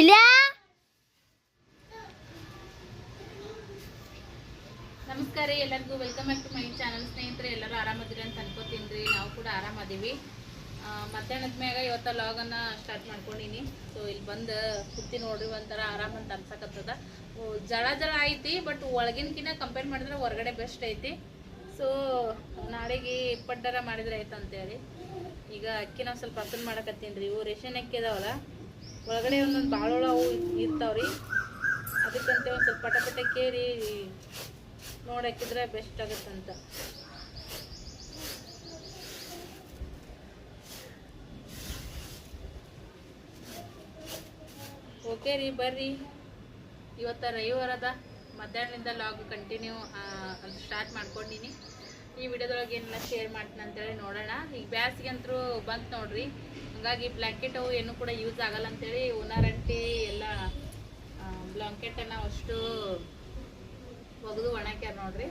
ಪಿಲ್ಯಾ ನಮಸ್ಕಾರ, ಎಲ್ಲರಿಗೂ welcome back to my channel ಸ್ನೇಹಿತರೆ, ಎಲ್ಲರೂ ಆರಾಮದಿರಿ ಅಂತ ಅನ್ಕೋತೀನಿ. ರೀ ನಾವು ಕೂಡ ಆರಾಮದೀವಿ. ಮಧ್ಯಾಹ್ನದ ಮ್ಯಾಗ ಇವತ್ತು ಲಾಗನ್ನು ಸ್ಟಾರ್ಟ್ ಮಾಡ್ಕೊಂಡಿನಿ. ಸೊ ಇಲ್ಲಿ ಬಂದು ಕುತ್ತಿ ನೋಡ್ರಿ, ಒಂಥರ ಆರಾಮ ಅಂತ ಅನ್ಸಕತ್ತದ. ಜಳ ಜಳ ಐತಿ ಬಟ್ ಒಳಗಿನಕಿನ ಕಂಪೇರ್ ಮಾಡಿದ್ರೆ ಹೊರಗಡೆ ಬೆಸ್ಟ್ ಐತಿ. ಸೊ ನಾಳೆಗೆ ಪಡ್ಡರ ಮಾಡಿದ್ರೆ ಆಯ್ತು ಅಂತೇಳಿ ಈಗ ಅಕ್ಕಿ ನಾವು ಸ್ವಲ್ಪ ಅಸಲ್ ಮಾಡಕತ್ತೀನಿ ರೀ. ಇವು ರೇಷನ್ ಅಕ್ಕಿ ಅದಾವಲ್ಲ? ಒಳಗಡೆ ಒಂದೊಂದು ಬಾಳೋಳ ಅವು ಇರ್ತಾವ್ರಿ. ಅದಕ್ಕಂತೆ ಒಂದು ಸ್ವಲ್ಪ ಪಟ ಪಟ ಕೇರಿ ನೋಡಕ್ಕಿದ್ರೆ ಬೆಸ್ಟ್ ಆಗುತ್ತಂತ. ಓಕೆ ರೀ, ಬರ್ರಿ. ಇವತ್ತ ರವಿವಾರದ. ಮಧ್ಯಾಹ್ನದಿಂದ ಲಾಗ್ ಕಂಟಿನ್ಯೂ ಅದು ಸ್ಟಾರ್ಟ್ ಮಾಡ್ಕೊಂಡಿನಿ. ಈ ವಿಡಿಯೋದೊಳಗೆ ಏನೆಲ್ಲ ಶೇರ್ ಮಾಡ್ತೀನಿ ಅಂತೇಳಿ ನೋಡೋಣ. ಈಗ ಬ್ಯಾಸಿಗೆ ಅಂತರೂ ಬಂತು ನೋಡ್ರಿ. ಹಂಗಾಗಿ ಬ್ಲ್ಯಾಂಕೆಟ್ ಅವು ಏನು ಕೂಡ ಯೂಸ್ ಆಗಲ್ಲ ಅಂತೇಳಿ ಉನಾರಂಟಿ ಎಲ್ಲ ಬ್ಲಾಂಕೆಟನ್ನು ಅಷ್ಟು ಒಗೆದು ಒಣಕ್ಯಾರ ನೋಡ್ರಿ.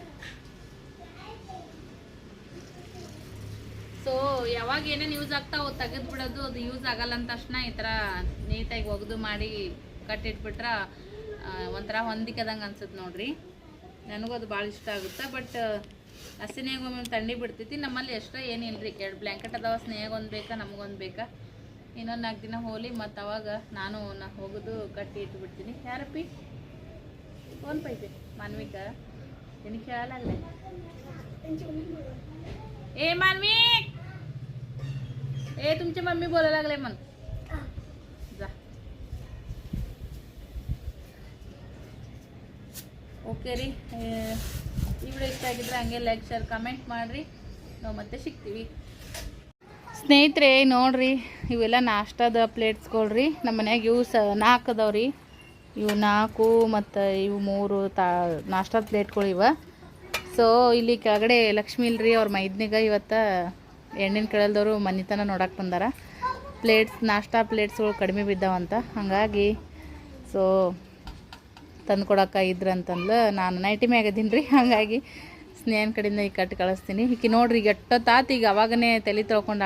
ಸೊ ಯಾವಾಗ ಏನೇನು ಯೂಸ್ ಆಗ್ತಾವ ತೆಗೆದು ಬಿಡೋದು, ಅದು ಯೂಸ್ ಆಗಲ್ಲ ಅಂತ ತಕ್ಷಣ ಈ ಥರ ನೀಟಾಗಿ ಒಗೆದು ಮಾಡಿ ಕಟ್ಟಿಟ್ಬಿಟ್ರೆ ಒಂಥರ ಹೊಂದಿಕದಂಗೆ ಅನ್ಸುತ್ತೆ ನೋಡ್ರಿ. ನನಗೂ ಅದು ಭಾಳ ಇಷ್ಟ ಆಗುತ್ತೆ ಬಟ್ ಹಸಿನಾಗ ಒಮ್ಮೆ ತಣ್ಣಿ ಬಿಡ್ತೈತಿ ನಮ್ಮಲ್ಲಿ ಎಷ್ಟೋ ಏನಿಲ್ಲ ರೀ ಎರಡು ಬ್ಲ್ಯಾಂಕೆಟ್ ಅದಾವ ಸ್ನೇಹಗೆ ಒಂದು ಬೇಕಾ ನಮಗೊಂದು ಬೇಕಾ ಇನ್ನೊಂದು ನಾಲ್ಕು ದಿನ ಹೋಲಿ ಮತ್ತು ಅವಾಗ ನಾನು ನಾ ಹೋಗೋದು ಕಟ್ಟಿ ಇಟ್ಬಿಡ್ತೀನಿ ಯಾರಪ್ಪಿ कोण पाहिजे मानविक त्यांनी खेळायला लागले ए मानविक ए तुमची मम्मी बोलायला लागले मग जा ಓಕೆ ರೀ ಈ ಇಷ್ಟ ಆಗಿದ್ರೆ ಹಂಗೆ ಲೈಕ್ ಶೇರ್ ಕಮೆಂಟ್ ಮಾಡಿರಿ. ನಾವು ಮತ್ತೆ ಸಿಗ್ತೀವಿ. ಸ್ನೇಹಿತರೆ, ನೋಡ್ರಿ, ಇವೆಲ್ಲ ನಾಷ್ಟದ ಪ್ಲೇಟ್ಸ್ಗಳ್ರಿ ನಮ್ಮ ಮನ್ಯಾಗ ಇವು ಸ ನಾಲ್ಕು ಅದಾವ್ರಿ ಇವು ನಾಲ್ಕು ಮತ್ತು ಇವು ಮೂರು ತಾ, ನಾಷ್ಟದ ಪ್ಲೇಟ್ಗಳು ಇವ. ಸೊ ಇಲ್ಲಿ ಕೆಳಗಡೆ ಲಕ್ಷ್ಮಿ ಇಲ್ರಿ, ಅವ್ರ ಮೈದ್ನಿಗ ಇವತ್ತು ಎಣ್ಣಿನ ಕೆಳಲ್ದವರು ಮನಿತನ ನೋಡಕ್ಕೆ ಬಂದಾರ. ಪ್ಲೇಟ್ಸ್ ನಾಷ್ಟ ಪ್ಲೇಟ್ಸ್ಗಳು ಕಡಿಮೆ ಬಿದ್ದಾವಂತ. ಹಾಗಾಗಿ ಸೊ ತಂದು ಇದ್ರೆ ಇದ್ರಂತಂದು ನಾನು ನೈಟಿ ಮ್ಯಾಗ ಅದೀನಿ ರೀ, ಹಾಗಾಗಿ ಸ್ನೇಹನ ಕಡೆಯಿಂದ ಈಗ ಕಟ್ಟಿ ಕಳಿಸ್ತೀನಿ. ಈಕೆ ನೋಡ್ರಿ, ಈಗ ಎಷ್ಟೊತ್ತಾತು ಈಗ ಅವಾಗನೇ ತಲೆ ತೊಳ್ಕೊಂಡ.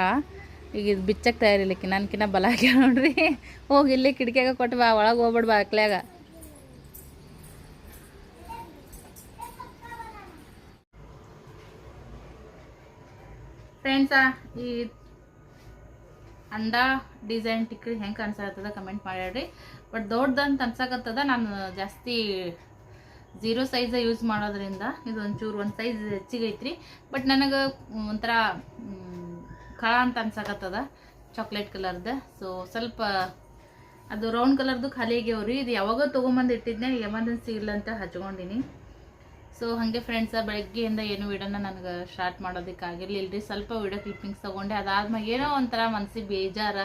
ಈಗ ಇದು ಬಿಚ್ಚಕ್ಕೆ ತಯಾರಿಲಿಕ್ಕೆ ನನ್ಕಿನ್ನ ಬಲ ಹಾಕಿ ನೋಡ್ರಿ. ಹೋಗಿ ಇಲ್ಲಿ ಕಿಟಕಿಯಾಗ ಕೊಟ್ಟು ಬಾ, ಒಳಗೆ ಹೋಗ್ಬಿಡ್ ಬಾ ಅಕ್ಲ್ಯಾಗ. ಫ್ರೆಂಡ್ಸ ಈ ಅಂಡಾ ಡಿಸೈನ್ ಟಿಕ್ರಿ ಹೆಂಗೆ ಕಾಣಿಸ್ತದ ಕಮೆಂಟ್ ಮಾಡ್ಯಾಡ್ರಿ ಬಟ್ ದೊಡ್ಡದಂತ ಅನ್ಸಕತ್ತದ. ನಾನು ಜಾಸ್ತಿ ಝೀರೋ ಸೈಜ ಯೂಸ್ ಮಾಡೋದ್ರಿಂದ ಇದು ಒಂಚೂರು ಒಂದು ಸೈಜ್ ಹೆಚ್ಚಿಗೆ ಐತ್ರಿ. ಬಟ್ ನನಗೆ ಒಂಥರ ಖಳ ಅಂತ ಅನ್ಸಕತ್ತದ ಚಾಕ್ಲೇಟ್ ಕಲರ್ದ. ಸೊ ಸ್ವಲ್ಪ ಅದು ರೌಂಡ್ ಕಲರ್ದು ಖಾಲಿ ಆಗ್ಯಾವ್ರಿ. ಇದು ಯಾವಾಗ ತೊಗೊಂಬಂದು ಇಟ್ಟಿದ್ನೆ, ಎಮರ್ಜೆನ್ಸಿ ಇಲ್ಲ ಅಂತ ಹಚ್ಕೊಂಡಿನಿ. ಸೊ ಹಾಗೆ ಫ್ರೆಂಡ್ಸ ಬೆಳಗ್ಗೆಯಿಂದ ಏನು ವಿಡೋನ ನನಗೆ ಸ್ಟಾರ್ಟ್ ಮಾಡೋದಕ್ಕೆ ಆಗಿರ್ಲಿಲ್ಲ ರೀ ಸ್ವಲ್ಪ ವಿಡಿಯೋ ಕ್ಲಿಪ್ಪಿಂಗ್ಸ್ ತೊಗೊಂಡೆ. ಅದಾದ್ಮೇಲೆ ಏನೋ ಒಂಥರ ಮನ್ಸಿಗೆ ಬೇಜಾರ.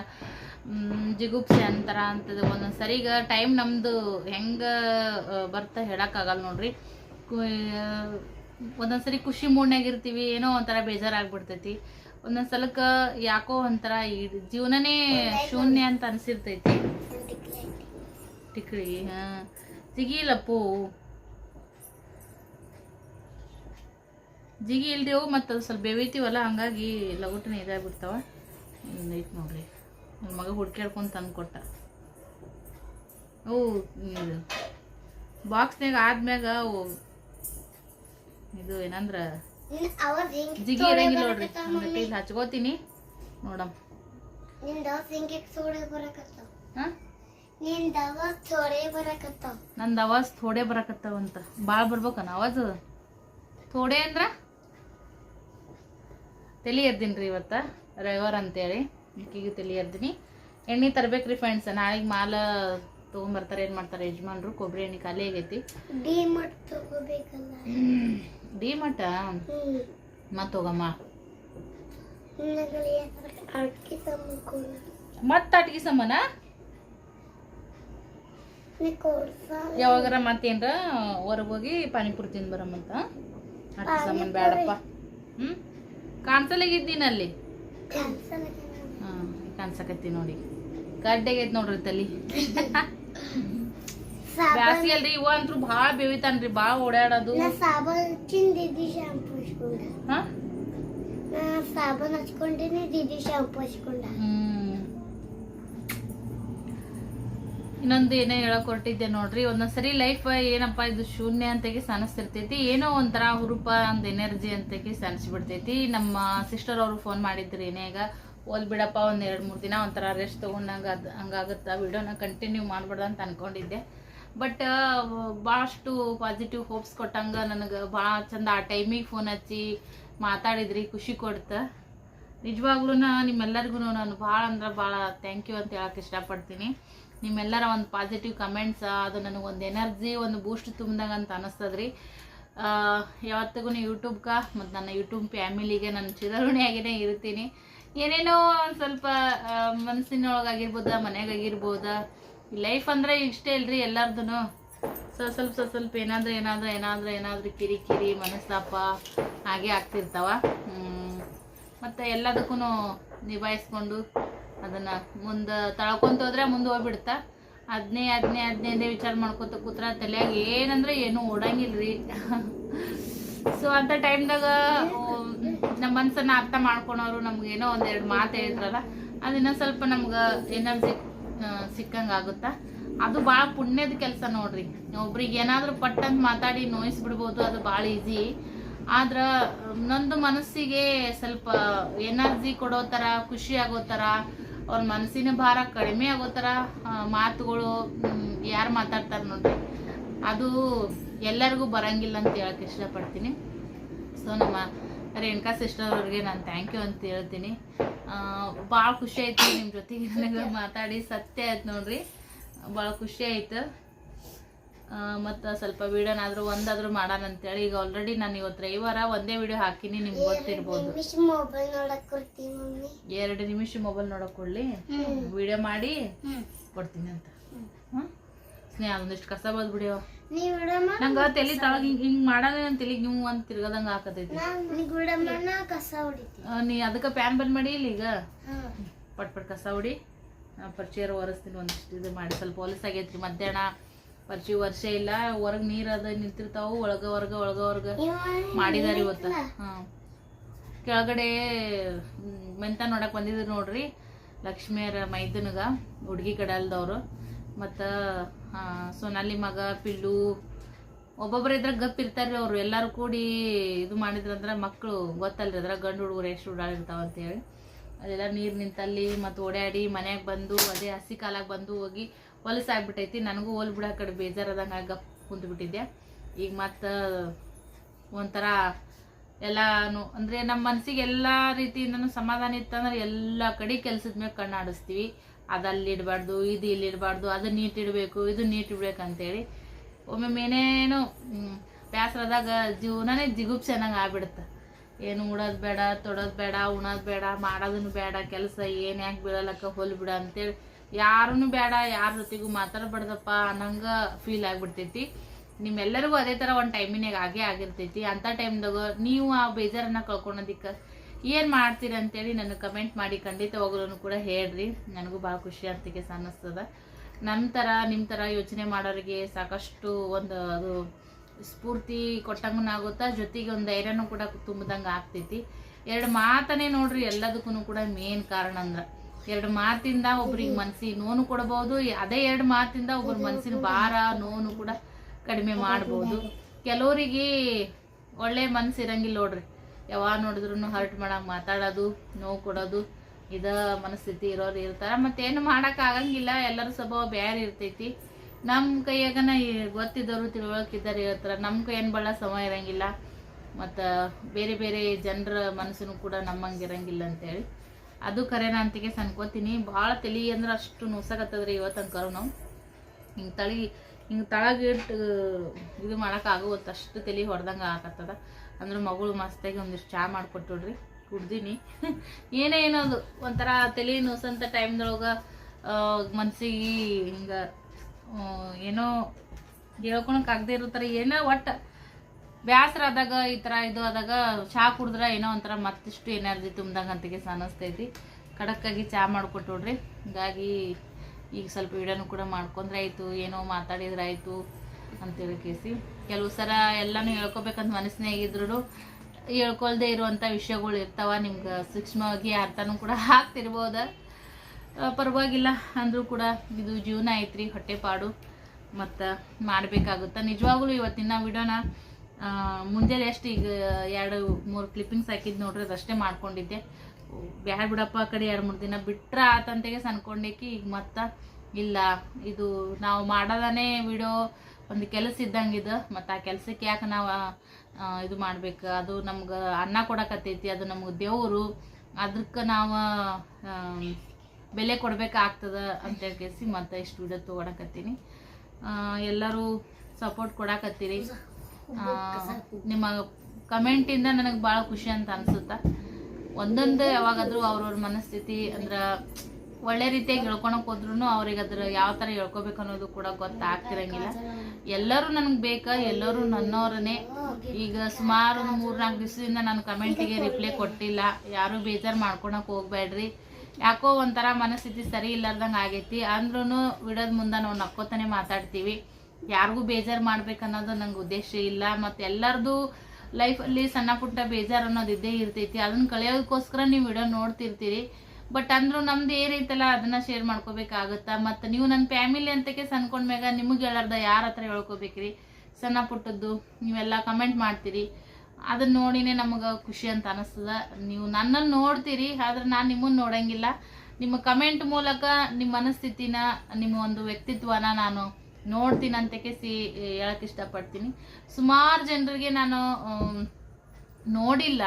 ಜಿಗುಪ್ಸೆ ಅಂತಾರ ಅಂತದ ಒಂದೊಂದು ಸರಿಗ ಟೈಮ್ ನಮ್ಮದು ಹೆಂಗೆ ಬರ್ತಾ ಹೇಳೋಕ್ಕಾಗಲ್ಲ ನೋಡ್ರಿ. ಒಂದೊಂದು ಸರಿ ಖುಷಿ ಮೂಡ್ನಾಗ ಇರ್ತೀವಿ, ಏನೋ ಒಂಥರ ಬೇಜಾರಾಗ್ಬಿಡ್ತೈತಿ. ಒಂದೊಂದು ಸಲಕ್ಕೆ ಯಾಕೋ ಒಂಥರ ಈ ಜೀವನನೇ ಶೂನ್ಯ ಅಂತ ಅನಿಸಿರ್ತೈತಿ. ಟಿಕ್ಳಿ ಹಾಂ. ಜಿಗಿಲಪ್ಪು ಜಿಗಿ ಇಲ್ದೇವು ಮತ್ತು ಸ್ವಲ್ಪ ಬೇವೈತಿವಲ್ಲ, ಹಂಗಾಗಿ ಲಗುಟನೆ ಇದಾಗ್ಬಿಡ್ತಾವ. ಐತೆ ನೋಡ್ರಿ. ನನ್ನ ಮಗ ಹುಡ್ಕ್ಯಾಡ್ಕೊಂಡು ತಂದು ಕೊಟ್ಟ. ಅವು ಇದು ಬಾಕ್ಸ್ನಾಗ ಆದ್ಮ್ಯಾಗ ಅವು ಇದು ಏನಂದ್ರ ಜಿಗಿ ಇರಂಗಿಲ್ಲ ನೋಡ್ರಿ ಇಲ್ಲಿ ಹಚ್ಕೋತೀನಿ. ನೋಡಮ್. ನಿಂದ ಅವಾಜ್ ಥೋಡೆ ಬರಕತ್ತಾವಂತ ಭಾಳ ಬರ್ಬೇಕನ ಅವಾಜ್ ಥೋಡೆ ಅಂದ್ರ? ತಲೆ ಎರ್ದೀನಿ ರೀ ಇವತ್ತು ರವಿವಾರ ಅಂತೇಳಿ. ಈಕಿಗೆ ತಿಳಿಯರ್ದಿನಿ ಎಣ್ಣೆ ತರಬೇಕ್ರಿ ಫ್ರೆಂಡ್ಸ್ ನಾಳೆಗೆ ಮಾಲ ತೊಗೊಂಬರ್ತಾರೆ ಏನು ಮಾಡ್ತಾರೆ ಯಜಮಾನ್ರು? ಕೊಬ್ಬರಿ ಎಣ್ಣೆ ಖಾಲಿ ಆಗೈತಿ. ಡಿ ಮಠ ಹ್ಮ್. ಮತ್ತೆ ಹೋಗಮ್ಮ. ಮತ್ತೆ ಅಟ್ಗಿ ಸಮನ? ಯಾವಾಗಾರ ಮತ್ತೇನ್ರ? ಹೊರಗೆ ಹೋಗಿ ಪಾನಿಪುರಿ ತಿಂದು ಬರಮ್ಮಂತ ಅಟ್ಗೆ ಸಮ್ಮನ್ ಬೇಡಪ್ಪ ಹ್ಞೂ ಕಾಣ್ಸಲಿಗಿದ್ದೀನಲ್ಲಿ ಹಾಂ ಕಾಣಿಸಕತ್ತಿ ನೋಡಿ. ಗಡ್ಡೆಗೈತ್ ನೋಡ್ರಿ ತಲಿ. ಬ್ಯಾಸಿ ಅಲ್ರಿ ಇವ ಅಂತೂ ಭಾಳ ಬೇವಿತಾನ್ರಿ ಭಾಳ ಓಡಾಡೋದು ನಾ ಸಾಬನ್ ಹಚ್ಚಿನ ದಿದಿ ಶಾಂಪು ಹಚ್ಕೊಂಡ ಹಾ? ನಾ ಸಾಬನ್ ಹಚ್ಕೊಂಡಿನಿ ದಿದಿ ಶಾಂಪು ಹಚ್ಕೊಂಡ ಇನ್ನೊಂದು ಏನೋ ಹೇಳಕ್ ಹೊರಟಿದ್ದೆ ನೋಡ್ರಿ ಒಂದೊಂದ್ಸರಿ ಲೈಫ್ ಏನಪ್ಪಾ ಇದು ಶೂನ್ಯ ಅಂತೆಗೆ ಅನಿಸ್ತಿರ್ತೈತಿ ಏನೋ ಒಂಥರ ಹುರುಪ ಒಂದು ಎನರ್ಜಿ ಅಂತೆಗೆ ಅನಿಸ್ಬಿಡ್ತೈತಿ ನಮ್ಮ ಸಿಸ್ಟರ್ ಅವರು ಫೋನ್ ಮಾಡಿದ್ರು ಏನೇಗ ಓದ್ ಬಿಡಪ್ಪ, ಒಂದು ಎರಡು ಮೂರು ದಿನ ಒಂಥರ ರೆಸ್ಟ್ ತೊಗೊಂಡಂಗೆ ಅದು ಹಂಗಾಗುತ್ತಾ. ವಿಡಿಯೋನ ಕಂಟಿನ್ಯೂ ಮಾಡ್ಬಾರ್ದು ಅಂತ ಅನ್ಕೊಂಡಿದ್ದೆ. ಬಟ್ ಭಾಳಷ್ಟು ಪಾಸಿಟಿವ್ ಹೋಪ್ಸ್ ಕೊಟ್ಟಂಗ ನನಗೆ ಭಾಳ ಚಂದ ಆ ಟೈಮಿಗೆ ಫೋನ್ ಹಚ್ಚಿ ಮಾತಾಡಿದ್ರಿ, ಖುಷಿ ಕೊಡ್ತ. ನಿಜವಾಗ್ಲೂ ನಿಮ್ಮೆಲ್ಲರಿಗೂ ನಾನು ಭಾಳ ಅಂದ್ರೆ ಭಾಳ ಥ್ಯಾಂಕ್ ಯು ಅಂತ ಹೇಳಕ್ಕೆ ಇಷ್ಟಪಡ್ತೀನಿ. ನಿಮ್ಮೆಲ್ಲರ ಒಂದು ಪಾಸಿಟಿವ್ ಕಮೆಂಟ್ಸ್ ಅದು ನನಗೆ ಒಂದು ಎನರ್ಜಿ ಒಂದು ಬೂಸ್ಟ್ ತುಂಬಿದಂಗೆ ಅಂತ ಅನ್ನಿಸ್ತದ್ರಿ ಯಾವತ್ತಿಗೂ ಯೂಟ್ಯೂಬ್ಗೆ ಮತ್ತು ನನ್ನ ಯೂಟ್ಯೂಬ್ ಫ್ಯಾಮಿಲಿಗೆ ನಾನು ಚಿರಋಣಿಯಾಗಿಯೇ ಇರ್ತೀನಿ. ಏನೇನೋ ಒಂದು ಸ್ವಲ್ಪ ಮನಸ್ಸಿನೊಳಗಾಗಿರ್ಬೋದ ಮನೆಯಾಗ ಆಗಿರ್ಬೋದ ಲೈಫ್ ಅಂದರೆ ಇಷ್ಟೇ ಇಲ್ರಿ ಎಲ್ಲಾರ್ದು ಸ್ವಲ್ಪ ಸ್ವಲ್ಪ ಸ್ವಲ್ಪ ಸ್ವಲ್ಪ ಏನಾದರೂ ಏನಾದರೂ ಏನಾದರೂ ಏನಾದರೂ ಕಿರಿ ಕಿರಿ ಮನಸ್ತಾಪ ಹಾಗೆ ಆಗ್ತಿರ್ತಾವ. ಹ್ಮ್. ಮತ್ತೆ ಎಲ್ಲದಕ್ಕೂ ನಿಭಾಯಿಸ್ಕೊಂಡು ಅದನ್ನ ಮುಂದೆ ತಳ್ಕೊಂತ ಹೋದ್ರೆ ಮುಂದೆ ಹೋಗ್ಬಿಡ್ತಾ. ಅದ್ನೇ ಅದನ್ನೇ ಅದನ್ನೇ ವಿಚಾರ ಮಾಡ್ಕೊತ ಕೂತ್ರ ತಲೆಯಾಗ ಏನಂದ್ರೆ ಏನು ಓಡಂಗಿಲ್ರಿ. ಸೊ ಅಂತ ಟೈಮ್ದಾಗ ನಮ್ಮ ಮನಸ್ಸನ್ನ ಅರ್ಥ ಮಾಡ್ಕೊಳೋರು ನಮ್ಗೆ ಏನೋ ಒಂದೆರಡು ಮಾತು ಹೇಳಿದ್ರಲ್ಲ, ಅದನ್ನ ಸ್ವಲ್ಪ ನಮ್ಗೆ ಎನರ್ಜಿ ಸಿಕ್ಕಂಗ ಆಗುತ್ತಾ ಅದು ಭಾಳ ಪುಣ್ಯದ ಕೆಲಸ ನೋಡ್ರಿ. ಒಬ್ರಿಗೆ ಏನಾದರೂ ಪಟ್ಟಂತ ಮಾತಾಡಿ ನೋಯಿಸ್ಬಿಡ್ಬೋದು, ಅದು ಭಾಳ ಈಸಿ. ಆದ್ರ, ನಂದು ಮನಸ್ಸಿಗೆ ಸ್ವಲ್ಪ ಎನರ್ಜಿ ಕೊಡೋ ಥರ ಖುಷಿ ಆಗೋ ಥರ ಅವ್ರ ಮನಸ್ಸಿನ ಭಾರ ಕಡಿಮೆ ಆಗೋ ಥರ ಮಾತುಗಳು ಯಾರು ಮಾತಾಡ್ತಾರೆ ನೋಡ್ರಿ. ಅದು ಎಲ್ಲರಿಗೂ ಬರಂಗಿಲ್ಲ ಅಂತ ಹೇಳಕ್ ಇಷ್ಟಪಡ್ತೀನಿ. ಸೊ ನಮ್ಮ ರೇಣುಕಾ ಸಿಸ್ಟರ್ ಅವ್ರಿಗೆ ನಾನು ಥ್ಯಾಂಕ್ ಯು ಅಂತ ಹೇಳ್ತೀನಿ. ಭಾಳ ಖುಷಿ ಆಯ್ತು ನಿಮ್ಮ ಜೊತೆಗೆ ನನಗೆ ಮಾತಾಡಿ. ಸತ್ಯ ಆಯ್ತು ನೋಡ್ರಿ. ಭಾಳ ಖುಷಿ ಆಯ್ತು. ಮತ್ತು ಸ್ವಲ್ಪ ವಿಡಿಯೋನಾದರೂ ಒಂದಾದರೂ ಮಾಡೋಣ ಅಂತೇಳಿ. ಈಗ ಆಲ್ರೆಡಿ ನಾನು ಇವತ್ತು ರವಿವಾರ ಒಂದೇ ವಿಡಿಯೋ ಹಾಕಿನಿ ನಿಮ್ಗೆ ಗೊತ್ತಿರ್ಬೋದು. ಎರಡು ನಿಮಿಷ ಮೊಬೈಲ್ ನೋಡಕ್ ಕೊಡ್ಲಿ? ವಿಡಿಯೋ ಮಾಡಿ ಕೊಡ್ತೀನಿ ಅಂತ. ಹ್ಞೂ ಸ್ನೇಹ ಒಂದಿಷ್ಟು ಕಸ ಬದ್ ಬಿಡಿಯೋ ನೀವ್ ಬಿಡಮ್ಮ ನಂಗೆ ತಲೆ ತಳಗ ಹಿಂಗ್ ಹಿಂಗ್ ಮಾಡಾನೆ ಅಂತ ತಲೆಗೆ ನೀವು ಅಂತ ತಿರ್ಗದಂಗ ಹಾಕತೈತಿ. ನೀ ನಾ ಕಸ ಆ, ನೀ ಅದಕ್ಕೆ ಪ್ಯಾನ್ ಬಂದ್ ಮಾಡಿ ಇಲ್ಲಿ ಈಗ? ಪಟ್ ಪಟ್ ಕಸ ಹೊಡಿ. ಪರಿಚಯ ಒರೆಸ್ತೀನಿ ಒಂದಿಷ್ಟು ಇದು ಮಾಡಿ. ಸ್ವಲ್ಪ ಹೊಲಸ್ ಆಗೈತ್ರಿ ಮಧ್ಯಾಹ್ನ. ಪರ್ಚಿ ವರ್ಷ ಇಲ್ಲ ಹೊರಗ್ ನೀರ್ ಅದ ನಿಂತಿರ್ತಾವು ಒಳಗ ಹೊರಗ ಒಳಗ ಹೊರಗ ಮಾಡಿದಾರ ಇವತ್ತ. ಹಾಂ. ಕೆಳಗಡೆ ಮೆಂತ ನೋಡಕ್ ಬಂದಿದ್ರು ನೋಡ್ರಿ. ಲಕ್ಷ್ಮಿಯರ ಮೈದನಗ ಹುಡುಗಿ ಕಡಲ್ದವ್ರು. ಮತ್ತು ಸೋನಾಲಿ ಮಗ, ಪಿಲ್ಲು ಒಬ್ಬೊಬ್ಬರು ಇದ್ರ ಗಪ್ ರೀ ಅವರು. ಎಲ್ಲರೂ ಕೂಡಿ ಇದು ಮಾಡಿದ್ರಂದ್ರೆ ಮಕ್ಕಳು ಗೊತ್ತಲ್ರಿ ಅದ್ರ ಗಂಡು ಹುಡುಗರು ಎಷ್ಟು ಓಡಾಡಿರ್ತಾವ ಅಂತೇಳಿ. ಅದೆಲ್ಲ ನೀರು ನಿಂತಲ್ಲಿ ಮತ್ತು ಓಡಾಡಿ ಮನೆಗೆ ಬಂದು, ಅದೇ ಹಸಿ ಕಾಲಾಗ ಬಂದು ಹೋಗಿ ಹೊಲಸಾಗ್ಬಿಟ್ಟೈತಿ ನನಗೂ ಹೋಲ್ ಬಿಡ ಕಡೆ ಬೇಜಾರದಂಗೆ ಗಪ್ ಕುಂತ್ಬಿಟ್ಟಿದ್ದೆ ಈಗ ಮತ್ತು ಒಂಥರ ಎಲ್ಲಾನು, ಅಂದರೆ ನಮ್ಮ ಮನಸ್ಸಿಗೆ ಎಲ್ಲ ರೀತಿಯಿಂದನೂ ಸಮಾಧಾನ ಇತ್ತಂದ್ರೆ ಎಲ್ಲ ಕಡೆ ಕೆಲ್ಸದ ಮೇಲೆ ಕಣ್ಣಾಡಿಸ್ತೀವಿ. ಅದಲ್ಲಿ ಇಡಬಾರ್ದು ಇದು ಇಲ್ಲಿ ಇಡಬಾರ್ದು ಅದು ನೀಟಿಡಬೇಕು, ಇದು ನೀಟ್ ಇಡ್ಬೇಕು ಅಂತೇಳಿ ಒಮ್ಮೊಮ್ಮೆ ಏನೇನು ಬೇಸರದಾಗ ಜೀವನನೇ ಚೆನ್ನಾಗಿ ಆಗ್ಬಿಡುತ್ತೆ. ಏನು ಉಡೋದು ಬೇಡ, ತೊಡೋದು ಬೇಡ, ಉಣೋದು ಬೇಡ, ಮಾಡೋದನ್ನು ಬೇಡ, ಕೆಲಸ ಏನು ಯಾಕೆ ಬೀಳಲಕ್ಕ ಹೊಲ್ ಬಿಡ ಅಂತೇಳಿ ಯಾರೂ ಬೇಡ, ಯಾರ ಜೊತೆಗೂ ಮಾತಾಡಬಾರ್ದಪ್ಪ ಅನ್ನಂಗೆ ಫೀಲ್ ಆಗಿಬಿಡ್ತೈತಿ. ನಿಮ್ಮೆಲ್ಲರಿಗೂ ಅದೇ ಥರ ಒಂದು ಟೈಮಿನಾಗ ಆಗೇ ಆಗಿರ್ತೈತಿ. ಅಂಥ ಟೈಮ್ದಾಗ ನೀವು ಆ ಬೇಜಾರನ್ನ ಕಳ್ಕೊಳೋದಿಕ್ಕೆ ಏನು ಮಾಡ್ತೀರಿ ಅಂತೇಳಿ ನನಗೆ ಕಮೆಂಟ್ ಮಾಡಿ ಖಂಡಿತವಾಗ್ಲೂ ಕೂಡ ಹೇಳ್ರಿ. ನನಗೂ ಭಾಳ ಖುಷಿ ಆಗ್ತಿಗೆ ಅನ್ನಿಸ್ತದ ನನ್ನ ಥರ ನಿಮ್ಮ ಥರ ಯೋಚನೆ ಮಾಡೋರಿಗೆ ಸಾಕಷ್ಟು ಒಂದು ಅದು ಸ್ಫೂರ್ತಿ ಕೊಟ್ಟಂಗೂ ಆಗುತ್ತಾ ಜೊತೆಗೆ ಒಂದು ಧೈರ್ಯನೂ ಕೂಡ ತುಂಬಿದಂಗೆ ಆಗ್ತೈತಿ. ಎರಡು ಮಾತನೇ ನೋಡ್ರಿ ಎಲ್ಲದಕ್ಕೂ ಕೂಡ ಮೇನ್ ಕಾರಣ ಅಂದ್ರೆ. ಎರಡು ಮಾತಿಂದ ಒಬ್ರಿಗೆ ಮನ್ಸಿಗೆ ನೋನು ಕೊಡ್ಬೋದು, ಅದೇ ಎರಡು ಮಾತಿಂದ ಒಬ್ರ ಮನ್ಸಿನ ಭಾರ ನೋನು ಕೂಡ ಕಡಿಮೆ ಮಾಡ್ಬೋದು. ಕೆಲವರಿಗೆ ಒಳ್ಳೆ ಮನ್ಸು ಇರಂಗಿಲ್ಲ ನೋಡ್ರಿ. ಯಾವಾಗ ನೋಡಿದ್ರು ಹರ್ಟ್ ಮಾಡಕ್ ಮಾತಾಡೋದು, ನೋವು ಕೊಡೋದು, ಇದ ಮನಸ್ಥಿತಿ ಇರೋರು ಇರ್ತಾರೆ. ಮತ್ತೇನು ಆಗಂಗಿಲ್ಲ, ಎಲ್ಲರ ಸ್ವಭಾವ ಬೇರೆ ಇರ್ತೈತಿ. ನಮ್ಮ ಕೈಯಾಗನ ಗೊತ್ತಿದ್ದವರು ತಿಳುವಳಿಕಿದ್ದಾರೆ ಹೇಳ್ತಾರೆ ನಮ್ಮ ಕೈಯನ್ನು ಬಳ್ಳ ಸಮ ಇರಂಗಿಲ್ಲ. ಮತ್ತು ಬೇರೆ ಬೇರೆ ಜನರ ಮನಸ್ಸನ್ನು ಕೂಡ ನಮ್ಮಂಗೆ ಇರಂಗಿಲ್ಲ ಅಂತೇಳಿ. ಅದು ಕರೆನ ಅಂತಿಗೆ ಅನ್ಕೋತೀನಿ ಭಾಳ ತಲೆ ಅಂದ್ರೆ ಅಷ್ಟು ನುಸಕತ್ತದ್ರಿ ಇವತ್ತಂಕರು ನಾವು. ಹಿಂಗೆ ತಳಿ, ಹಿಂಗೆ ತಳಗಿಟ್ಟು ಇದು ಮಾಡೋಕ್ಕಾಗೋವತ್ತು ಅಷ್ಟು ತಲೆ ಹೊಡೆದಂಗೆ ಆಗತ್ತದ. ಅಂದ್ರೆ ಮಗಳು ಮಸ್ತಾಗಿ ಒಂದಿಷ್ಟು ಚಹಾ ಮಾಡಿಕೊಟ್ಟುಡ್ರಿ ಕುಡ್ದೀನಿ. ಏನೇ ಏನೋದು ಒಂಥರ ತಲೆ ನೋಸಂತ ಟೈಮ್ದೊಳಗೆ ಮನ್ಸಿಗೆ ಹಿಂಗೆ ಏನೋ ಹೇಳ್ಕೊಳಕ್ ಆಗದೆ ಇರೋ ಏನೋ ಒಟ್ಟು ಬ್ಯಾಸರ ಆದಾಗ ಈ ಥರ ಇದು ಆದಾಗ ಚಹಾ ಕುಡಿದ್ರೆ ಏನೋ ಒಂಥರ ಮತ್ತಿಷ್ಟು ಎನರ್ಜಿ ತುಂಬ್ದಂಗೆ ಅಂತಿಗೆ ಅನಿಸ್ತೈತಿ ಖಡಕ್ಕಾಗಿ ಚಹಾ ಮಾಡಿಕೊಟ್ಟೋಡ್ರಿ ಹಿಂಗಾಗಿ ಈಗ ಸ್ವಲ್ಪ ವಿಡಿಯೋನು ಕೂಡ ಮಾಡ್ಕೊಂಡ್ರೆ ಆಯಿತು ಏನೋ ಮಾತಾಡಿದ್ರೆ ಆಯಿತು ಅಂತೇಳಿ ಕೇಸಿ. ಕೆಲವು ಸಲ ಎಲ್ಲನೂ ಹೇಳ್ಕೊಬೇಕಂತ ಮನಸ್ಸಿನಾಗ ಇದ್ರು ಹೇಳ್ಕೊಳ್ದೆ ಇರುವಂಥ ವಿಷಯಗಳು ಇರ್ತಾವ, ನಿಮ್ಗೆ ಸೂಕ್ಷ್ಮವಾಗಿ ಅರ್ಥನೂ ಕೂಡ ಆಗ್ತಿರ್ಬೋದ. ಪರವಾಗಿಲ್ಲ, ಅಂದರೂ ಕೂಡ ಇದು ಜೀವನ ಐತ್ರಿ, ಹೊಟ್ಟೆಪಾಡು ಮತ್ತು ಮಾಡಬೇಕಾಗುತ್ತೆ. ನಿಜವಾಗ್ಲೂ ಇವತ್ತಿನ ವಿಡಿಯೋನ ಮುಂದೆ ಎಷ್ಟು ಈಗ ಎರಡು, ಮೂರು ಕ್ಲಿಪ್ಪಿಂಗ್ಸ್ ಹಾಕಿದ್ದು ನೋಡ್ರಿ ಅದಷ್ಟೇ ಮಾಡ್ಕೊಂಡಿದ್ದೆ. ಬ್ಯಾಡ ಬಿಡಪ್ಪ ಕಡೆ ಎರಡು, ಮೂರು ದಿನ ಬಿಟ್ರೆ ಆತಂತೆಗೆ ಅನ್ಕೊಂಡೇಕಿ ಈಗ ಮತ್ತೆ ಇಲ್ಲ, ಇದು ನಾವು ಮಾಡೋದನೇ ವಿಡಿಯೋ ಒಂದು ಕೆಲಸ ಇದ್ದಂಗೆ ಇದು, ಮತ್ತು ಆ ಕೆಲಸಕ್ಕೆ ಯಾಕೆ ನಾವು ಇದು ಮಾಡ್ಬೇಕು? ಅದು ನಮ್ಗೆ ಅನ್ನ ಕೊಡಕತ್ತೈತಿ, ಅದು ನಮ್ಗೆ ದೇವರು ಅದಕ್ಕೆ ನಾವು ಬೆಲೆ ಕೊಡಬೇಕಾಗ್ತದ ಅಂತ ಕೇಸಿ ಮತ್ತೆ ಇಷ್ಟು ವಿಡಿಯೋ ತೊಗೊಳಕತ್ತೀನಿ ಎಲ್ಲರೂ ಸಪೋರ್ಟ್ ಕೊಡಕತ್ತೀರಿ. ನಿಮ್ಮ ಕಮೆಂಟಿಂದ ನನಗೆ ಭಾಳ ಖುಷಿ ಅಂತ ಅನ್ಸುತ್ತೆ? ಒಂದೊಂದು ಯಾವಾಗಾದರೂ ಅವ್ರವ್ರ ಮನಸ್ಥಿತಿ ಅಂದ್ರೆ ಒಳ್ಳೆ ರೀತಿಯಾಗಿ ಹೇಳ್ಕೊಳಕ್ ಹೋದ್ರೂ ಅವ್ರಿಗೆ ಅದ್ರ ಯಾವ ಥರ ಹೇಳ್ಕೊಬೇಕು ಅನ್ನೋದು ಕೂಡ ಗೊತ್ತಾಗ್ತಿರಂಗಿಲ್ಲ. ಎಲ್ಲರೂ ನನಗೆ ಬೇಕಾ? ಎಲ್ಲರೂ ನನ್ನವರನ್ನೇ ಈಗ ಸುಮಾರು ಒಂದು ಮೂರ್ನಾಲ್ಕು ದಿವಸದಿಂದ ನಾನು ಕಮೆಂಟಿಗೆ ರಿಪ್ಲೈ ಕೊಟ್ಟಿಲ್ಲ. ಯಾರೂ ಬೇಜಾರು ಮಾಡ್ಕೊಳಕ್ಕೆ ಹೋಗ್ಬೇಡ್ರಿ. ಯಾಕೋ ಒಂಥರ ಮನಸ್ಥಿತಿ ಸರಿ ಇಲ್ಲಾರ್ದಂಗೆ ಆಗೈತಿ. ಅಂದ್ರೂ ವಿಡೋದ ಮುಂದೆ ನಾವು ನಕ್ಕೋತಾನೆ ಮಾತಾಡ್ತೀವಿ. ಯಾರಿಗೂ ಬೇಜಾರು ಮಾಡ್ಬೇಕನ್ನೋದು ನಂಗೆ ಉದ್ದೇಶ ಇಲ್ಲ. ಮತ್ತು ಎಲ್ಲರದು ಲೈಫಲ್ಲಿ ಸಣ್ಣ ಪುಟ್ಟ ಬೇಜಾರು ಅನ್ನೋದು ಇದ್ದೇ ಇರ್ತೈತಿ. ಅದನ್ನ ಕಳೆಯೋದಕ್ಕೋಸ್ಕರ ನೀವು ವಿಡಿಯೋ ನೋಡ್ತಿರ್ತೀರಿ. ಬಟ್ ಅಂದ್ರೂ ನಮ್ದು ಏನೈತಲ್ಲ ಅದನ್ನ ಶೇರ್ ಮಾಡ್ಕೋಬೇಕಾಗತ್ತಾ? ಮತ್ತು ನೀವು ನನ್ನ ಫ್ಯಾಮಿಲಿ ಅಂತಕ್ಕೆ ಅನ್ಕೊಂಡ್ಮ್ಯಾಗ ನಿಮಗೆ ಹೇಳಾರ್ದ ಯಾರ ಹತ್ರ ಹೇಳ್ಕೊಬೇಕ್ರಿ? ಸಣ್ಣ ಪುಟ್ಟದ್ದು, ನೀವೆಲ್ಲ ಕಮೆಂಟ್ ಮಾಡ್ತೀರಿ. ಅದನ್ನ ನೋಡಿನೇ ನಮಗೆ ಖುಷಿ ಅಂತ ಅನಿಸ್ತದ. ನೀವು ನನ್ನನ್ನು ನೋಡ್ತೀರಿ, ಆದ್ರೆ ನಾನು ನಿಮ್ಮನ್ನು ನೋಡಂಗಿಲ್ಲ. ನಿಮ್ಮ ಕಮೆಂಟ್ ಮೂಲಕ ನಿಮ್ಮ ಮನಸ್ಥಿತಿನ, ನಿಮ್ಮ ಒಂದು ವ್ಯಕ್ತಿತ್ವನ ನಾನು ನೋಡ್ತೀನಿ ಅಂತಕ್ಕೆ ಸಿ, ಹೇಳಕ್ ಇಷ್ಟಪಡ್ತೀನಿ. ಸುಮಾರು ಜನರಿಗೆ ನಾನು ನೋಡಿಲ್ಲ.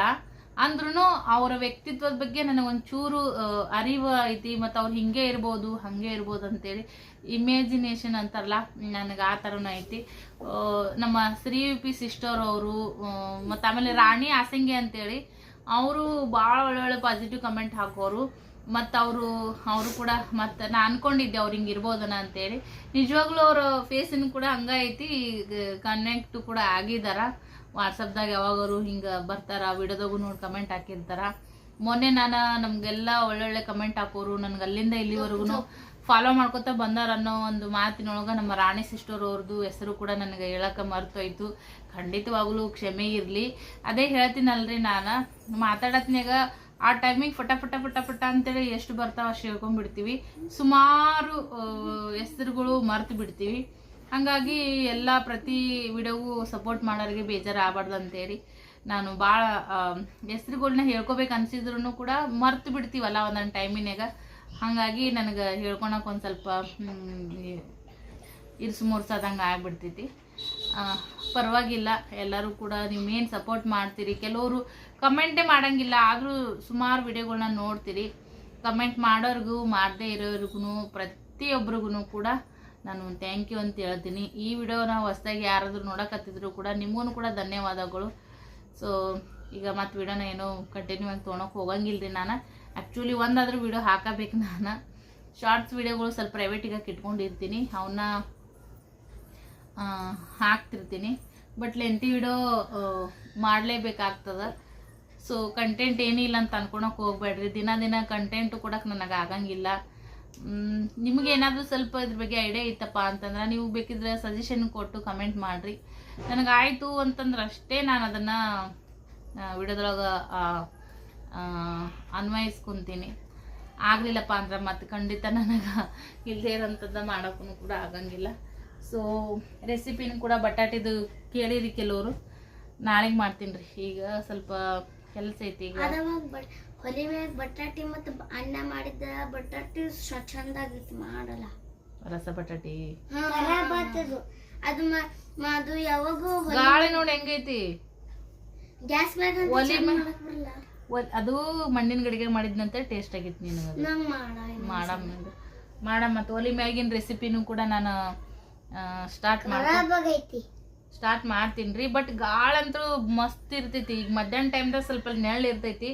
ಅಂದ್ರೂ ಅವರ ವ್ಯಕ್ತಿತ್ವದ ಬಗ್ಗೆ ನನಗೊಂಚೂರು ಅರಿವು ಐತಿ, ಮತ್ತು ಅವ್ರು ಹಿಂಗೆ ಇರ್ಬೋದು, ಹಾಗೆ ಇರ್ಬೋದು ಅಂತೇಳಿ ಇಮೇಜಿನೇಷನ್ ಅಂತಾರಲ್ಲ, ನನಗೆ ಆ ಥರನೂ ಐತಿ. ನಮ್ಮ ಶ್ರೀ ಯು ಪಿ ಸಿಸ್ಟರ್ ಅವರು ಮತ್ತು ಆಮೇಲೆ ರಾಣಿ ಆಸಂಗೆ ಅಂತೇಳಿ, ಅವರು ಭಾಳ ಒಳ್ಳೊಳ್ಳೆ ಪಾಸಿಟಿವ್ ಕಮೆಂಟ್ ಹಾಕೋರು. ಮತ್ತು ಅವರು ಅವರು ಕೂಡ ಮತ್ತು ನಾನು ಅನ್ಕೊಂಡಿದ್ದೆ ಅವ್ರು ಹಿಂಗೆ ಇರ್ಬೋದನ ಅಂತೇಳಿ. ನಿಜವಾಗ್ಲೂ ಅವರ ಫೇಸಿನ ಕೂಡ ಹಂಗೈತಿ ಕನೆಕ್ಟ್ ಕೂಡ ಆಗಿದಾರ. ವಾಟ್ಸಪ್ದಾಗ ಯಾವಾಗರು ಹಿಂಗೆ ಬರ್ತಾರ, ವಿಡಿಯೋದಾಗೂ ನೋಡಿ ಕಮೆಂಟ್ ಹಾಕಿರ್ತಾರ. ಮೊನ್ನೆ ನಾನು ನಮಗೆಲ್ಲ ಒಳ್ಳೊಳ್ಳೆ ಕಮೆಂಟ್ ಹಾಕೋರು, ನನಗೆ ಅಲ್ಲಿಂದ ಇಲ್ಲಿವರೆಗೂ ಫಾಲೋ ಮಾಡ್ಕೊತ ಬಂದಾರ ಅನ್ನೋ ಒಂದು ಮಾತಿನೊಳಗೆ ನಮ್ಮ ರಾಣಿ ಸಿಸ್ಟರ್ ಅವ್ರದ್ದು ಹೆಸರು ಕೂಡ ನನಗೆ ಹೇಳಕ್ಕೆ ಮರ್ತೋಯ್ತು. ಖಂಡಿತವಾಗಲೂ ಕ್ಷಮೆ ಇರಲಿ. ಅದೇ ಹೇಳ್ತೀನಲ್ರಿ ನಾನು ಮಾತಾಡತ್ನಾಗ ಆ ಟೈಮಿಗೆ ಫಟ ಫಟ ಫಟ ಫಟ ಅಂತೇಳಿ ಎಷ್ಟು ಬರ್ತಾವ ಅಷ್ಟು ಹೇಳ್ಕೊಂಡ್ಬಿಡ್ತೀವಿ. ಸುಮಾರು ಹೆಸರುಗಳು ಮರ್ತು ಬಿಡ್ತೀವಿ. ಹಾಗಾಗಿ ಎಲ್ಲ ಪ್ರತಿ ವಿಡಿಯೋಗೂ ಸಪೋರ್ಟ್ ಮಾಡೋರಿಗೆ ಬೇಜಾರು ಆಗಬಾರ್ದು ಅಂತೇಳಿ ನಾನು ಭಾಳ ಹೆಸ್ರುಗಳ್ನ ಹೇಳ್ಕೊಬೇಕು ಅನ್ಸಿದ್ರು ಕೂಡ ಮರ್ತು ಬಿಡ್ತೀವಲ್ಲ ಒಂದೊಂದು ಟೈಮಿನಾಗ ಹಾಗಾಗಿ ನನಗೆ ಹೇಳ್ಕೊಳಕ್ಕೆ ಒಂದು ಸ್ವಲ್ಪ ಇರ್ಸು ಮುರ್ಸೋದಂಗೆ ಆಗಿಬಿಡ್ತೈತಿ. ಪರವಾಗಿಲ್ಲ, ಎಲ್ಲರೂ ಕೂಡ ನೀವೇನು ಸಪೋರ್ಟ್ ಮಾಡ್ತೀರಿ? ಕೆಲವರು ಕಮೆಂಟೇ ಮಾಡೋಂಗಿಲ್ಲ, ಆದರೂ ಸುಮಾರು ವಿಡಿಯೋಗಳನ್ನ ನೋಡ್ತೀರಿ. ಕಮೆಂಟ್ ಮಾಡೋರಿಗೂ, ಮಾಡದೇ ಇರೋರಿಗೂ ಪ್ರತಿಯೊಬ್ಬರಿಗೂ ಕೂಡ ನಾನು ಥ್ಯಾಂಕ್ ಯು ಅಂತ ಹೇಳ್ತೀನಿ. ಈ ವಿಡಿಯೋನ ಹೊಸ್ದಾಗಿ ಯಾರಾದರೂ ನೋಡೋಕತ್ತಿದ್ರು ಕೂಡ ನಿಮಗೂ ಕೂಡ ಧನ್ಯವಾದಗಳು. ಸೊ ಈಗ ಮತ್ತೆ ವಿಡಿಯೋನ ಏನೋ ಕಂಟಿನ್ಯೂ ಆಗಿ ತೊಗೊಳಕ್ಕೆ ಹೋಗಂಗಿಲ್ಲ ರೀ ನಾನು. ಆ್ಯಕ್ಚುಲಿ ಒಂದಾದರೂ ವಿಡಿಯೋ ಹಾಕಬೇಕು ನಾನು. ಶಾರ್ಟ್ಸ್ ವಿಡಿಯೋಗಳು ಸ್ವಲ್ಪ ಪ್ರೈವೇಟಿಗೆ ಇಟ್ಕೊಂಡಿರ್ತೀನಿ ಅವನ್ನ ಹಾಕ್ತಿರ್ತೀನಿ. ಬಟ್ ಲೆಂತಿ ವಿಡಿಯೋ ಮಾಡಲೇಬೇಕಾಗ್ತದೆ. ಸೊ ಕಂಟೆಂಟ್ ಏನಿಲ್ಲ ಅಂತ ಅನ್ಕೊಳಕ್ಕೆ ಹೋಗ್ಬೇಡ್ರಿ. ದಿನ ದಿನ ಕಂಟೆಂಟು ಕೊಡೋಕೆ ನನಗೆ ಆಗಂಗಿಲ್ಲ. ಮ್, ನಿಮ್ಗೆ ಏನಾದರೂ ಸ್ವಲ್ಪ ಇದ್ರ ಬಗ್ಗೆ ಐಡಿಯಾ ಇತ್ತಪ್ಪ ಅಂತಂದ್ರೆ ನೀವು ಬೇಕಿದ್ರೆ ಸಜೆಷನ್ ಕೊಟ್ಟು ಕಮೆಂಟ್ ಮಾಡಿರಿ. ನನಗಾಯಿತು ಅಂತಂದ್ರೆ ಅಷ್ಟೇ ನಾನು ಅದನ್ನು ವಿಡಿಯೋದೊಳಗೆ ಅನ್ವಯಿಸ್ಕೊತೀನಿ. ಆಗಲಿಲ್ಲಪ್ಪ ಅಂದ್ರೆ ಮತ್ತೆ ಖಂಡಿತ ನನಗೆ ಇಲ್ಲದೇ ಇರೋಂಥದ್ದು ಮಾಡೋಕ್ಕೂ ಕೂಡ ಆಗಂಗಿಲ್ಲ. ಸೊ ರೆಸಿಪಿನೂ ಕೂಡ ಬಟಾಟಿದು ಕೇಳಿರಿ ಕೆಲವರು. ನಾಳೆಗೆ ಮಾಡ್ತೀನಿ ರೀ. ಈಗ ಸ್ವಲ್ಪ ಕೆಲಸ ಐತಿ ಈಗ. ಹೊಲಿ ಮ್ಯಾಗ ಬಟಾಟಿ ಮತ್ತ ಅನ್ನ ಮಾಡಿದ ಬಟಾಟಿ ಚಂದಾಗಿತ್ತು ಮಾಡಲ್ಲ. ರಸ ಬಟಾಟಿ. ಖರಾಬ್ ಆತದು ಅದು ಮ- ಮ- ಅದು ಯಾವಾಗೂ ಗಾಳಿ ನೋಡಿ ಹೆಂಗೈತಿ? ಗ್ಯಾಸ್ ಮ್ಯಾಗ ಅಂತ ಒಲಿ ಚಂದ ಮ್ಯಾಗ್- ಮಾಡಕ್ ಬರಲ್ಲ ಒ- ಅದು ಮಣ್ಣಿನ ಗಡಿಗೆ ಮಾಡಿದ್ನಂತ ಟೇಸ್ಟ್ ಆಗಿತ್ತು ನಿನಗೆ ನಂಗ್ ಮಾಡ ಮಾಡಮ್ಮ ಮಾಡಮ್ಮ ಮತ್ತು ಒಲಿ ಮ್ಯಾಗಿನ ರೆಸಿಪಿನೂ ಕೂಡ ನಾನು ಸ್ಟಾರ್ಟ್ ಮಾಡಿ ಖರಾಬ್ ಆಗೈತಿ ಸ್ಟಾರ್ಟ್ ಮಾಡ್ತೀನಿ ರೀ ಬಟ್ ಗಾಳಂತೂ ಮಸ್ತ್ ಇರ್ತೈತಿ. ಈಗ ಮಧ್ಯಾಹ್ನ ಟೈಮ್ದಾಗ ಸ್ವಲ್ಪ ನೆರಳು ಇರ್ತೈತಿ.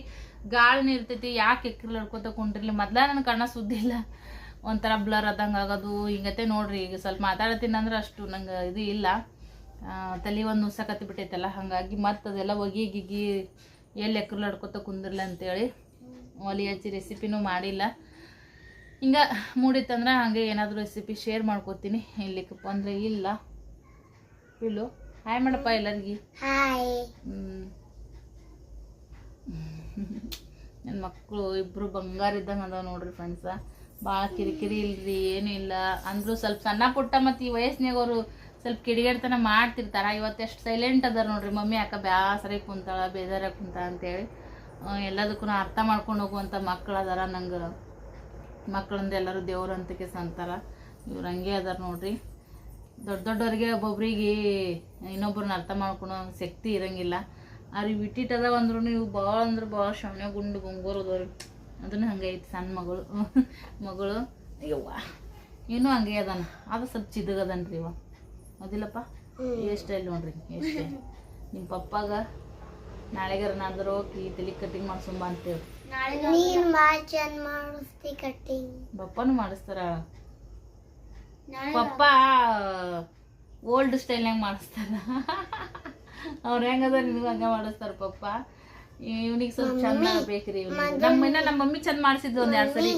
ಗಾಳಿನ ಇರ್ತೈತಿ ಯಾಕೆ ಎಕ್ರಲ್ ಹಿಡ್ಕೊತ ಕುಂಡ್ರಿಲಿ? ಮೊದ್ಲ ನನ್ನ ಕಣ್ಣ ಸುದ್ದಿಲ್ಲ ಒಂಥರ ಬ್ಲರ್ ಆದಂಗೆ ಆಗೋದು. ಹಿಂಗತೆ ನೋಡ್ರಿ ಈಗ ಸ್ವಲ್ಪ ಮಾತಾಡತ್ತೀನಿ ಅಂದ್ರೆ ಅಷ್ಟು ನಂಗೆ ಇದು ಇಲ್ಲ. ತಲೆ ಒಂದು ನುಸಕತ್ತಿ ಬಿಟ್ಟೈತಲ್ಲ ಹಾಗಾಗಿ ಮತ್ತೆ ಅದೆಲ್ಲ ಒಗಿ ಗಿಗಿ ಎಲ್ಲಿ ಎಕ್ರಲ್ ಹಿಡ್ಕೊತ ಕುಂದಿರ್ಲಿ ಅಂತೇಳಿ ಒಲಿ ಹಚ್ಚಿ ರೆಸಿಪಿನೂ ಮಾಡಿಲ್ಲ. ಹಿಂಗೆ ಮೂಡಿತ್ತಂದ್ರೆ ಹಾಗೆ ಏನಾದರೂ ರೆಸಿಪಿ ಶೇರ್ ಮಾಡ್ಕೋತೀನಿ. ಇಲ್ಲಿಕ್ಕಪ್ಪ ಅಂದರೆ ಇಲ್ಲ. ಇಲ್ಲು. ಹಾಯ್ ಮಾಡಪ್ಪ ಎಲ್ಲರಿಗೆ ಹಾಯ್ ಮಕ್ಕಳು ಇಬ್ಬರು ಬಂಗಾರ ಇದ್ದಂಗೆ ಅದಾವ ನೋಡ್ರಿ ಫ್ರೆಂಡ್ಸ ಭಾಳ ಕಿರಿಕಿರಿ ಇಲ್ರಿ, ಏನೂ ಇಲ್ಲ. ಅಂದ್ರು ಸ್ವಲ್ಪ ಸಣ್ಣ ಪುಟ್ಟ ಮತ್ತು ಈ ವಯಸ್ಸಿನಾಗ ಅವರು ಸ್ವಲ್ಪ ಕಿಡಿಗೇಡ್ತನ ಮಾಡ್ತಿರ್ತಾರೆ. ಇವತ್ತು ಎಷ್ಟು ಸೈಲೆಂಟ್ ಅದಾರ ನೋಡ್ರಿ. ಮಮ್ಮಿ, ಅಕ್ಕ ಬ್ಯಾಸರಾಗಿ ಕುಂತಾಳ, ಬೇಜಾರಾಗಿ ಕುಂತ ಅಂತೇಳಿ ಎಲ್ಲದಕ್ಕೂ ಅರ್ಥ ಮಾಡ್ಕೊಂಡು ಹೋಗುವಂಥ ಮಕ್ಳು ಅದಾರ ನಂಗೆ. ಮಕ್ಕಳಂದ ಎಲ್ಲರೂ ದೇವ್ರ ಅಂತಾರ ಇವ್ರು ಹಂಗೆ ಅದಾರ ನೋಡ್ರಿ. ದೊಡ್ಡ ದೊಡ್ಡವ್ರಿಗೆ ಒಬ್ಬೊಬ್ರಿಗೆ ಇನ್ನೊಬ್ಬರನ್ನ ಅರ್ಥ ಮಾಡ್ಕೊಳೋ ಶಕ್ತಿ ಇರಂಗಿಲ್ಲ. ಅವ್ರಿಗೆ ಬಿಟ್ಟಿಟ್ಟದ ಅಂದ್ರೂ ಇವು ಭಾಳ ಅಂದ್ರೆ ಭಾಳ ಶಾಣೆ ಗುಂಡು ಗುಂಗೂರು ಅದವ್ರಿ ಅದನ್ನು ಹಂಗೆ ಐತಿ ಸಣ್ಣ ಮಗಳು. ಮಗಳು. ಅಯ್ಯವ್ವ. ಇನ್ನೂ ಹಂಗೆ ಅದಾನ. ಅದು ಸ್ವಲ್ಪ ಚಿದಗದನ್ರಿ ಇವ. ಅದಿಲ್ಲಪ್ಪ. ಎಷ್ಟು ಇಲ್ಲಿ ನೋಡ್ರಿ. ಎಷ್ಟು ನಿಮ್ಮ ಪಪ್ಪಾಗ ನಾಳೆಗಾರ ನಾಡ್ದಾರ ಹೋಗಿ ತಲೆ ಕಟಿಂಗ್ ಮಾಡ್ಸೊಂಬ ಅಂತೇಳಿ. ಪಪ್ಪನು ಕಟ್ಟಿಂಗ್ ಮಾಡಿಸ್ತಾರ ಪಪ್ಪ ಓಲ್ಡ್ ಸ್ಟೈಲ್ನಾಗ ಮಾಡಿಸ್ತಾರ. ಅವ್ರು ಹೆಂಗದ ನಿನ್ಗ ಹಂಗ ಮಾಡಿಸ್ತಾರ ಪಪ್ಪ ಇವ್ನಿಗೆ ಸ್ವಲ್ಪ ಚಂದ ಬೇಕ್ರಿ ಇವ್ನಿಗೆ. ನಮ್ಮ ಮಮ್ಮಿ ಚಂದ ಮಾಡಿಸಿದ್ದು ಒಂದ್ ಎರಡ್ ಸರಿ.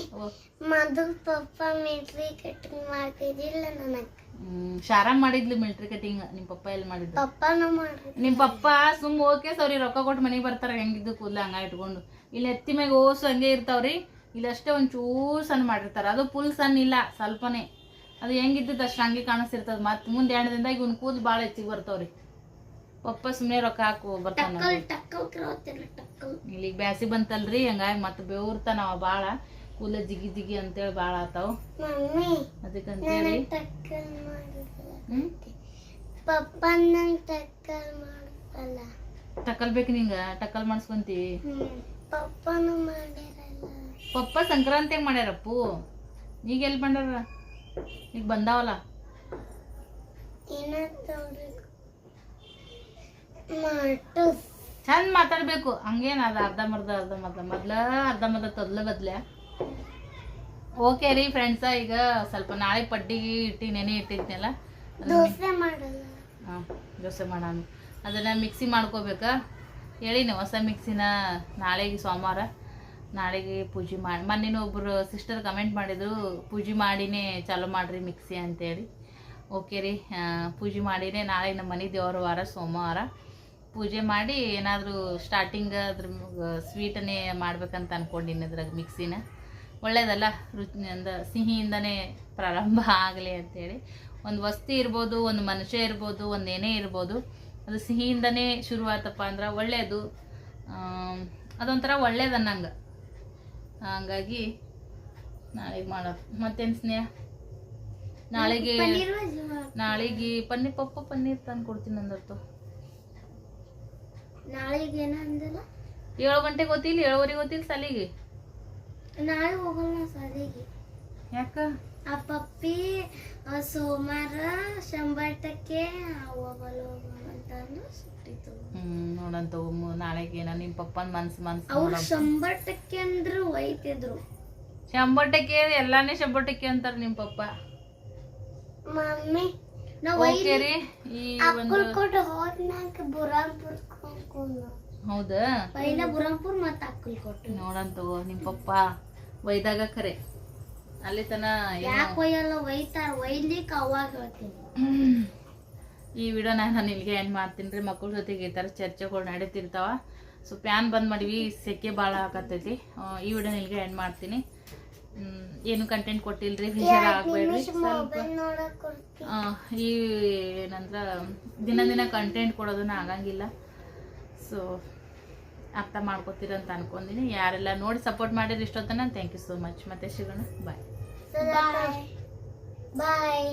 ಮಧು ಪಪ್ಪ ಮಿಲ್ಟ್ರಿ ಕಟಿಂಗ್ ಮಾಡ್ತಿದ್ದಿಲ್ಲ ನನಗೆ. ಹ್ಮ್ ಶಾರಾಮ್ ಮಾಡಿದ್ಲು ಮಿಲ್ಟ್ರಿ ಕಟಿಂಗ್ ನಿಮ್ ಪಪ್ಪ ಎಲ್ಲಿ ಮಾಡಿದ್ರು ಪಪ್ಪನೂ ನಿಮ್ ಪಪ್ಪ ಸುಮ್ ಓಕೆ ಸರಿ ರೊಕ್ಕ ಕೊಟ್ಟು ಮನೆಗೆ ಬರ್ತಾರ ಹೆಂಗಿದ್ದು ಕೂದ್ಲ ಹಂಗ ಇಟ್ಕೊಂಡು. ಇಲ್ಲಿ ಎತ್ತಿ ಮ್ಯಾಗ ಓಸು ಹಂಗೆ ಇರ್ತಾವ್ರಿ. ಇಲ್ಲಷ್ಟೇ ಒಂದ್ ಚೂರ್ ಸಣ್ಣ ಮಾಡಿರ್ತಾರ. ಅದು ಫುಲ್ ಸಣ್ಣ ಇಲ್ಲ ಸ್ವಲ್ಪನೇ. ಅದು ಹೆಂಗಿದ್ದು ಅಷ್ಟು ಹಂಗೆ ಕಾಣಿಸ್ತಿರ್ತದ. ಮತ್ತೆ ಮುಂದೆ ಎಣ್ಣದಿಂದ ಇವ್ನ ಕೂದಲು ಭಾಳ ಹೆಚ್ಚಿಗೆ ಬರ್ತಾವ್ರಿ. ಪಪ್ಪ ಸುಮ್ಮನೆ ರೊಕ್ಕ ಹಾಕು ಬರ್ತಾನ ಇಲ್ಲಿ ಇಲ್ಲಿಗೆ ಬ್ಯಾಸಿ ಬಂತಲ್ರಿ ಹಂಗಾಗಿ ಮತ್ತೆ ಬೆವರ್ತಾನವ ಭಾಳ ಕೂಲ ಜಿಗಿ ಜಿಗಿ ಅಂತೇಳಿ ಭಾಳ ಆತಾವ. ಅದಕ್ಕಂತೇಳಿ. ಟಕಲ್ ಬೇಕು ನಿಂಗ? ಟಕಲ್ ಮಾಡಿಸ್ಕೊಂತಿ ಪಪ್ಪ ಸಂಕ್ರಾಂತಿಯಾಗ ಮಾಡ್ಯಾರಪ್ಪು. ಈಗ ಎಲ್ಲಿ ಬಂದಾರ? ಈಗ ಬಂದಾವಲ್ಲ? ಚಂದ ಮಾತಾಡ್ಬೇಕು. ಹಂಗೇನ ಅದ ಅರ್ಧ ಮರ್ಧ ಅರ್ಧ ಮರ್ಧ ಮೊದ್ಲ ಅರ್ಧ ಮರ್ಧ ತೊದ್ಲ ಬದ್ಲೆ. ಓಕೆ ರೀ ಫ್ರೆಂಡ್ಸ ಈಗ ಸ್ವಲ್ಪ ನಾಳೆ ಪಡ್ಡಿಗೆ ಇಟ್ಟಿ ನೆನೆ ಇಟ್ಟಿದ್ನಲ್ಲ ಹಾಂ ದೋಸೆ ಮಾಡೋಣ. ಅದನ್ನ ಮಿಕ್ಸಿ ಮಾಡ್ಕೋಬೇಕಾ. ಹೇಳಿನಿ ಹೊಸ ಮಿಕ್ಸಿನ ನಾಳೆಗೆ ಸೋಮವಾರ ನಾಳೆಗೆ ಪೂಜೆ ಮಾಡಿ ಮೊನ್ನೆ ಒಬ್ಬರು ಸಿಸ್ಟರ್ ಕಮೆಂಟ್ ಮಾಡಿದ್ರು ಪೂಜೆ ಮಾಡಿನೇ ಚಾಲೂ ಮಾಡಿರಿ ಮಿಕ್ಸಿ ಅಂತೇಳಿ. ಓಕೆ ರೀ ಪೂಜೆ ಮಾಡಿನೇ ನಾಳೆ ನಮ್ಮ ಮನೆ ದೇವರ ವಾರ ಸೋಮವಾರ. ಪೂಜೆ ಮಾಡಿ ಏನಾದರೂ ಸ್ಟಾರ್ಟಿಂಗ್ ಅದ್ರ ಸ್ವೀಟನ್ನೇ ಮಾಡ್ಬೇಕಂತ ಅಂದ್ಕೊಂಡಿನಿ ಅದ್ರಾಗ ಮಿಕ್ಸಿನ ಒಳ್ಳೇದಲ್ಲ ರುಚಿ ಅಂದ ಸಿಹಿಯಿಂದನೇ ಪ್ರಾರಂಭ ಆಗಲಿ ಅಂತೇಳಿ. ಒಂದು ವಸ್ತು ಇರ್ಬೋದು ಒಂದು ಮನುಷ್ಯ ಇರ್ಬೋದು ಒಂದು ಏನೇ ಇರ್ಬೋದು ಅದು ಸಿಹಿಯಿಂದನೇ ಶುರುವಾತಪ್ಪ ಅಂದ್ರೆ ಒಳ್ಳೆಯದು ಅದೊಂಥರ ಒಳ್ಳೇದು ಅನ್ನಂಗೆ. ಹಂಗಾಗಿ ನಾಳೆಗೆ ಮಾಡೋ ಮತ್ತೇನು ಸ್ನೇಹ? ನಾಳೆಗೆ. ನಾಳೆಗೆ ಪನ್ನೀರ್ ಪಪ್ಪ ಪನ್ನೀರ್ ತಂದು ಕೊಡ್ತೀನಿ ಅಂದರ್ತು. ನಾಳೆಗೆ ಏನ ಅಂದಿಲ್ಲ ಏಳು ಗಂಟೆಗೆ ಗೊತ್ತಿಲ್ಲ ಏಳುವರೆಗೆ ಗೊತ್ತಿಲ್ಲ ಸಲಿಗೆ ನಾಳೆ ಹೋಗಲ್ಲ ಸಾಲಿಗೆ ಯಾಕ? ಆ ಪಪ್ಪಿ ಆ, ಸೋಮವಾರ ಶಂಬಾಟಕ್ಕೆ ಹೋಗಲ್ಲ ಹ್ಮ್ ನೋಡಂತ ನಾಳೆಗೆ ಏನ ನಿಮ್ಮ ಪಪ್ಪನ ಮನ್ಸು ಮನ್ಸು ಅವ್ರು. ಶಂಬಾಟಕ್ಕೆ ಅಂದ್ರು ಒಯ್ತಿದ್ರು. ಶಂಬಟಕ್ಕೆ ಎಲ್ಲಾನೇ ಶಂಬಟಕ್ಕೆ ಅಂತಾರ ನಿಮ್ಮ ಪಪ್ಪ. ಮಮ್ಮಿ ನಾವ್ ಓಕೆ ರೀ ಈ ಒಂದು ಅಕ್ಕಲ್ ಕೊಟ್ಟು ಹೋದ್ನಾಗ ಬುರಾಂಪುರ್ ಹೌದಾ? ಪೈಲ ಬುರಂಪುರ್ ಮತ್ತ ಅಕ್ಕಲ್ ಕೊಟ್ಟು. ನೋಡಂತ ನಿಮ್ಮ ಪಪ್ಪ ಒಯ್ದಾಗ ಖರೆ ಅಲ್ಲಿ ತನ ಏನೋ ಯಾಕೆ ಒಯ್ಯಲ್ಲ? ಒಯ್ತಾರ ಒಯ್ಲಿಕ್ಕೆ ಅವಾಗ ಹೇಳ್ತೀನಿ. ಈ ವಿಡಿಯೋ ನಾನು ಇಲ್ಲಿಗೆ ಎಂಡ್ ಮಾಡ್ತೀನಿ ರೀ. ಮಕ್ಕಳ ಜೊತೆಗೆ ಈ ಥರ ಚರ್ಚೆಗಳು ನಡೀತಿರ್ತಾವ. ಸೊ ಪ್ಯಾನ್ ಬಂದ್ ಮಾಡಿವಿ ಸೆಕೆ ಭಾಳ ಹಾಕತ್ತೈತಿ ಈ ವಿಡಿಯೋ ಇಲ್ಲಿಗೆ ಎಂಡ್ ಮಾಡ್ತೀನಿ. ಏನು ಕಂಟೆಂಟ್ ಕೊಟ್ಟಿಲ್ರಿ? ಬೇಜಾರ ಆಗಬೇಡ್ರಿ. ಸ್ವಲ್ಪ ಈ ಏನಂದ್ರ ದಿನ ದಿನ ಕಂಟೆಂಟ್ ಕೊಡೋದನ್ನ ಆಗಂಗಿಲ್ಲ. ಸೊ ಅರ್ಥ ಮಾಡ್ಕೊತೀರ ಅಂತ ಅನ್ಕೊಂಡಿನಿ. ಯಾರೆಲ್ಲ ನೋಡಿ ಸಪೋರ್ಟ್ ಮಾಡಿರಿ ಇಷ್ಟೊತ್ತನ ಥ್ಯಾಂಕ್ ಯು ಸೋ ಮಚ್ ಮತ್ತೆ ಸಿಗೋಣ ಬಾಯ್ ಬಾಯ್